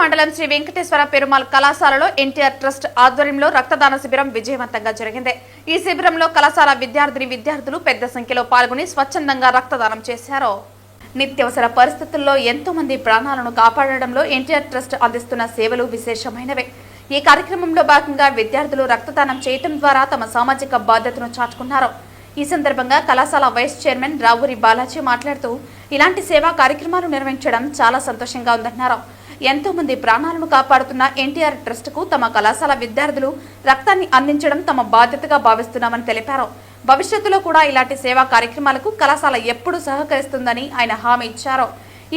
మండలం శ్రీ వెంకటేశ్వర పెరుమాల్ కళాశాలలో ఎన్టీఆర్ ట్రస్ట్ ఆధ్వర్యంలో రక్తదాన శిబిరం విజయవంతంగా జరిగింది. ఈ శిబిరంలో కళాశాల విద్యార్థిని విద్యార్థులు పెద్ద సంఖ్యలో పాల్గొని స్వచ్ఛందంగా రక్తదానం చేశారు. నిత్యవసర పరిస్థితుల్లో ఎంతో మంది ప్రాణాలను కాపాడడంలో ఎన్టీఆర్ ట్రస్ట్ అందిస్తున్న సేవలు విశేషమైనవే. ఈ కార్యక్రమంలో భాగంగా విద్యార్థులు రక్తదానం చేయటం ద్వారా తమ సామాజిక బాధ్యతను చాటుకున్నారు. ఈ సందర్భంగా కళాశాల వైస్ చైర్మన్ రావూరి బాలాజీ మాట్లాడుతూ ఇలాంటి సేవా కార్యక్రమాలు నిర్వహించడం చాలా సంతోషంగా ఉందన్నారు. ఎంతో మంది ప్రాణాలను కాపాడుతున్న ఎన్టీఆర్ ట్రస్టుకు తమ కళాశాల విద్యార్థులు రక్తాన్ని అందించడం తమ బాధ్యతగా భావిస్తున్నామని తెలిపారు. భవిష్యత్తులో కూడా ఇలాంటి సేవా కార్యక్రమాలకు కళాశాల ఎప్పుడూ సహకరిస్తుందని ఆయన హామీ ఇచ్చారు.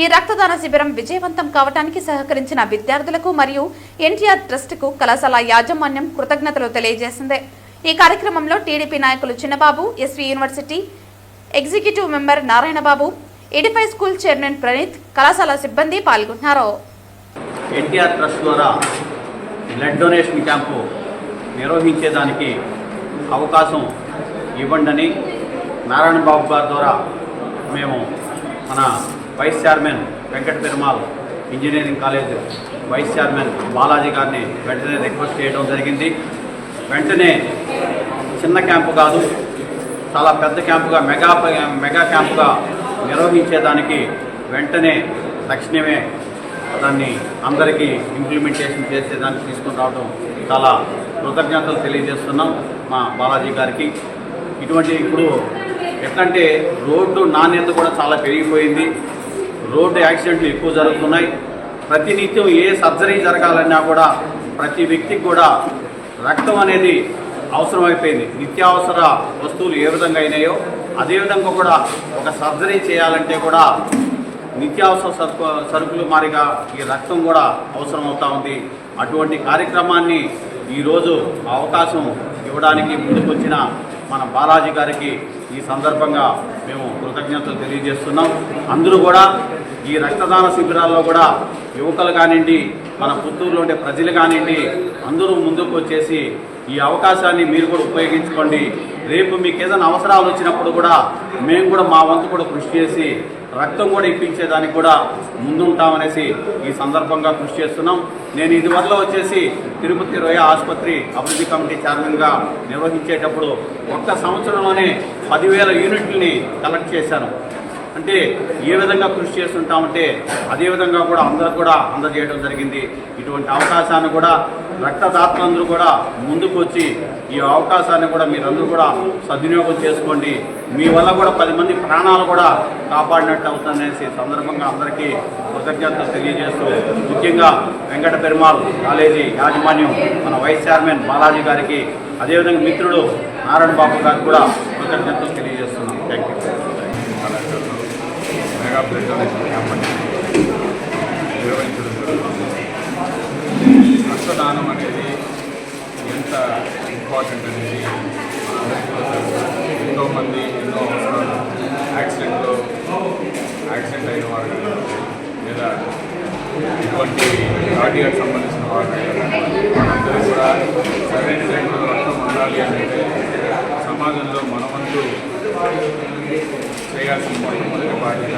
ఈ రక్తదాన శిబిరం విజయవంతం కావడానికి సహకరించిన విద్యార్థులకు మరియు ఎన్టీఆర్ ట్రస్టుకు కళాశాల యాజమాన్యం కృతజ్ఞతలు తెలియజేసింది. ఈ కార్యక్రమంలో టీడీపీ నాయకులు Chinnababu SV university executive member Narayanababu Edify school chairman Praneeth కళాశాల సిబ్బంది పాల్గొన్నారు. ఎన్టీఆర్ ట్రస్ట్ ద్వారా బ్లడ్ డొనేషన్ క్యాంపు నిర్వహించేదానికి అవకాశం ఇవ్వండి నారాయణ బాబు గారి ద్వారా మేము మన vice chairman Venkata Perumal engineering college vice chairman Balaji గారిని వెంటనే రిక్వెస్ట్ చేయడం జరిగింది. వెంటనే చిన్న క్యాంపు కాదు చాలా పెద్ద క్యాంపుగా మెగా మెగా క్యాంపుగా నిర్వహించేదానికి వెంటనే తక్షణమే దాన్ని అందరికీ ఇంప్లిమెంటేషన్ చేసేదానికి తీసుకొని రావడం చాలా కృతజ్ఞతలు తెలియజేస్తున్నాం మా బాలాజీ గారికి. ఇటువంటి ఇప్పుడు ఎట్లంటే రోడ్డు నాణ్యత కూడా చాలా పెరిగిపోయింది. రోడ్డు యాక్సిడెంట్లు ఎక్కువ జరుగుతున్నాయి. ప్రతినిత్యం ఏ సర్జరీ జరగాలన్నా కూడా ప్రతి వ్యక్తికి కూడా రక్తం అనేది అవసరమైపోయింది. నిత్యావసర వస్తువులు ఏ విధంగా అయినాయో అదేవిధంగా కూడా ఒక సర్జరీ చేయాలంటే కూడా నిత్యావసర సరుకు సరుకులు మారిగా ఈ రక్తం కూడా అవసరం అవుతా ఉంది. అటువంటి కార్యక్రమాన్ని ఈరోజు అవకాశం ఇవ్వడానికి ముందుకొచ్చిన మన బాలాజీ గారికి ఈ సందర్భంగా మేము కృతజ్ఞతలు తెలియజేస్తున్నాం. అందరూ కూడా ఈ రక్తదాన శిబిరాల్లో కూడా యువకులు కానివ్వండి మన పుత్తూరులో ఉండే ప్రజలు కానివ్వండి అందరూ ముందుకు వచ్చేసి ఈ అవకాశాన్ని మీరు కూడా ఉపయోగించుకోండి. రేపు మీకు ఏదైనా అవసరాలు వచ్చినప్పుడు కూడా మేము కూడా మా వంతు కూడా కృషి చేసి రక్తం కూడా ఇప్పించేదానికి కూడా ముందుంటామనేసి ఈ సందర్భంగా కృషి చేస్తున్నాం. నేను ఇదివరలో వచ్చేసి తిరుపతి రొయ్య ఆసుపత్రి అభివృద్ధి కమిటీ చైర్మన్గా నిర్వహించేటప్పుడు ఒక్క సంవత్సరంలోనే పదివేల యూనిట్లని కలెక్ట్ చేశాను. అంటే ఏ విధంగా కృషి చేస్తుంటామంటే అదే విధంగా కూడా అందరూ కూడా అందజేయడం జరిగింది. ఇటువంటి అవకాశాన్ని కూడా రక్తదాతలందరూ కూడా ముందుకు వచ్చి ఈ అవకాశాన్ని కూడా మీరందరూ కూడా సద్వినియోగం చేసుకోండి. మీ వల్ల కూడా పది మంది ప్రాణాలు కూడా కాపాడినట్టు అవుతుందనేసి సందర్భంగా అందరికీ కృతజ్ఞతలు తెలియజేస్తూ ముఖ్యంగా వెంకట పెరుమాల్ కాలేజీ యాజమాన్యం మన వైస్ చైర్మన్ బాలాజీ గారికి అదేవిధంగా మిత్రుడు నారాయణ బాబు గారికి కూడా కృతజ్ఞతలు తెలియజేస్తున్నాం. థ్యాంక్ యూ మెగా బ్లడ్ అనేది నిర్వహించడం జరుగుతుంది రక్తదానం అనేది ఎంత ఇంపార్టెంట్ అనేది అందరికీ కూడా ఎంతోమంది ఎన్నో అవసరాలు యాక్సిడెంట్లో యాక్సిడెంట్ అయిన వారు లేదా ఇటువంటి కార్డియాకి సంబంధించిన వారు కానీ, వాళ్ళందరూ కూడా సరైన టైంలో రక్తం ఉండాలి అంటే సమాజంలో మనమంటూ చేయాల్సిన మొట్టమొదటి బాధ్యత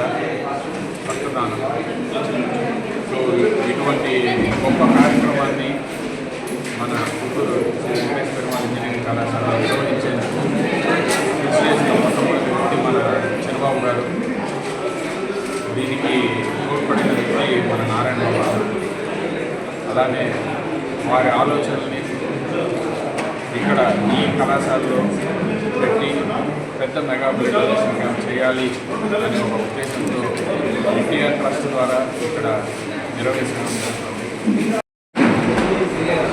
రక్తదానం సో ఇటువంటి గొప్ప కార్యక్రమాన్ని మన గుంటూరు శ్రీ ఇంజనీరింగ్ కళాశాల నిర్వహించేందుకు మొట్టమొదటి వ్యక్తి మన చంద్రబాబు గారు దీనికి తోడ్పడిన వ్యక్తి మన నారాయణ గారు. అలానే వారి ఆలోచనల్ని ఇక్కడ ఈ కళాశాలలో పెట్టి పెద్ద మెగా బ్లడ్ చేయాలి అనే ఒక ఉద్దేశంతో ఎన్టీఆర్ ట్రస్ట్ ద్వారా ఇక్కడ నిర్వహించడం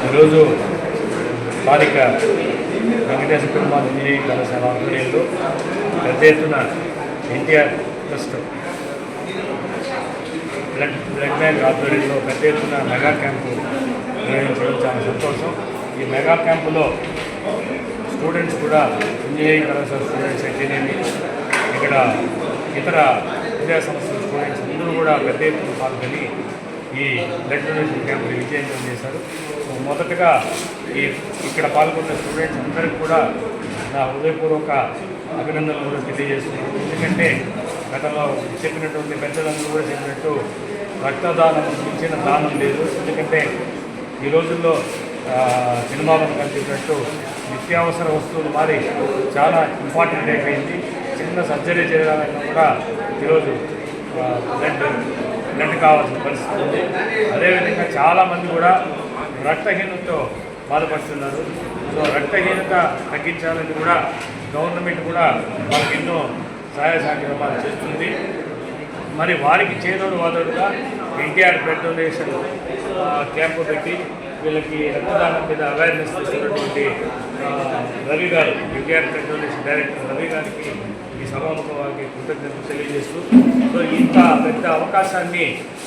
ఈరోజు బాలిక వెంకటేశ్వర పెరుమాళ్ ఇంజనీరింగ్ కళాశాల ఆధ్వర్యంలో పెద్ద ఎత్తున NTR trust blood blood bank ఆధ్వర్యంలో పెద్ద ఎత్తున మెగా క్యాంపు నిర్వహించడం చాలా సంతోషం. ఈ మెగా క్యాంపులో స్టూడెంట్స్ కూడా ఇంజనీరింగ్ కళాశాల స్టూడెంట్స్ అయితేనేమి ఇక్కడ ఇతర విద్యా సంస్థల స్టూడెంట్స్ అందరూ కూడా పెద్ద ఎత్తున పాల్గొని ఈ బ్లడ్ డొనేషన్ క్యాంపుని విజయవంతం చేశారు. సో మొదటగా ఈ ఇక్కడ పాల్గొన్న స్టూడెంట్స్ అందరికీ కూడా నా హృదయపూర్వక అభినందనలు కూడా తెలియజేస్తున్నాను. ఎందుకంటే గతంలో చెప్పినటువంటి పెద్దలందరూ కూడా చెప్పినట్టు రక్తదానం ఇచ్చిన దానం లేదు. ఎందుకంటే ఈ రోజుల్లో సినిమా సినిమాలను కనిపించినట్టు నిత్యావసర వస్తువులు మారి చాలా ఇంపార్టెంట్ అయిపోయింది. చిన్న సర్జరీ చేయాలన్నా కూడా ఈరోజు బ్లడ్ గంట కావాల్సిన పరిస్థితి ఉంది. అదేవిధంగా చాలామంది కూడా రక్తహీనతతో బాధపడుతున్నారు. సో రక్తహీనత తగ్గించాలని కూడా గవర్నమెంట్ కూడా వాళ్ళకి ఎన్నో సహాయ సహకారాలు చేస్తుంది. మరి వారికి చేదోడు వాదోడుగా ఎన్టీఆర్ బ్లడ్ డొనేషన్ క్యాంపు పెట్టి వీళ్ళకి రక్తదానం మీద అవేర్నెస్ తెచ్చినటువంటి Ravi garu NTR blood donation director Ravi గారికి ఈ వారికి కృతజ్ఞతలు తెలియజేస్తూ సో ఇంత పెద్ద అవకాశాన్ని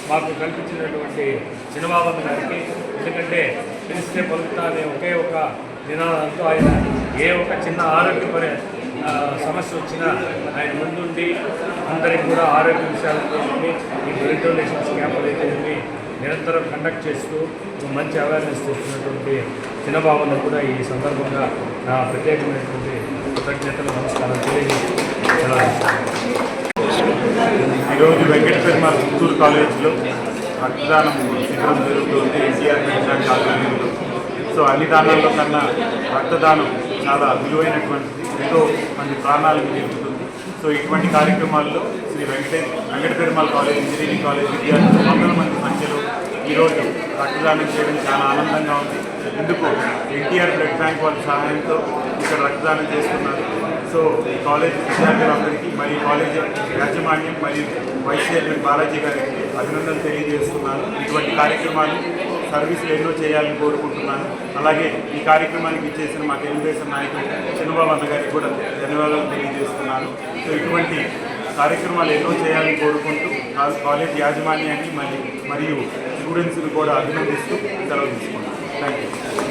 మాకు కల్పించినటువంటి చిన్నబాబు గారికి ఎందుకంటే పిలిస్తే పలుకుతా అనే ఒకే ఒక నినాదంతో ఆయన ఏ ఒక చిన్న ఆరోగ్యపరి సమస్య వచ్చినా ఆయన ముందుండి అందరికి కూడా ఆరోగ్య విషయాలతో ఈ బ్లడ్ డొనేషన్స్ క్యాంపులు అయితే నిరంతరం కండక్ట్ చేస్తూ మంచి అవేర్నెస్ చేస్తున్నటువంటి చిన్నబాబును కూడా ఈ సందర్భంగా నా ప్రత్యేకమైనటువంటి కృతజ్ఞతలు నమస్కారం తెలియజేస్తున్నాను ఈరోజు వెంకట శర్మ చిత్తూరు కాలేజీలో రక్తదానం శిబిరం జరుగుతుంది. ఎన్టీఆర్ మెడికల్ ఆధ్వర్యంలో సో అన్ని దానాల్లో కన్నా రక్తదానం చాలా విలువైనటువంటిది. ఎంతో మంది ప్రాణాలకు జరుగుతుంది సో ఇటువంటి కార్యక్రమాల్లో Shri వెంకటే Venkata Perumal college engineering college విద్యార్థులు వందల మంది సంఖ్యలో ఈరోజు రక్తదానం చేయడం చాలా ఆనందంగా ఉంది. ఎందుకు? ఎన్టీఆర్ బ్లడ్ బ్యాంక్ వాళ్ళ సహాయంతో ఇక్కడ రక్తదానం చేస్తున్నారు. సో ఈ కాలేజ్ విద్యార్థులందరికీ మరియు కాలేజ్ యాజమాన్యం మరియు వైస్ చైర్మన్ బాలాజీ గారికి అభినందనలు తెలియజేస్తున్నాను. ఇటువంటి కార్యక్రమాలు సర్వీసులు ఎన్నో చేయాలని కోరుకుంటున్నాను. అలాగే ఈ కార్యక్రమానికి ఇచ్చేసిన మా తెలుగుదేశం నాయకుడు చంద్రబాబు అన్న గారికి కూడా ధన్యవాదాలు తెలియజేస్తున్నాను. సో ఇటువంటి కార్యక్రమాలు ఎన్నో చేయాలని కోరుకుంటూ కాలేజ్ యాజమాన్యాన్ని మరియు మరియు స్టూడెంట్స్ని కూడా అభినందిస్తూ సెలవు తీసుకున్నాను థ్యాంక్ యూ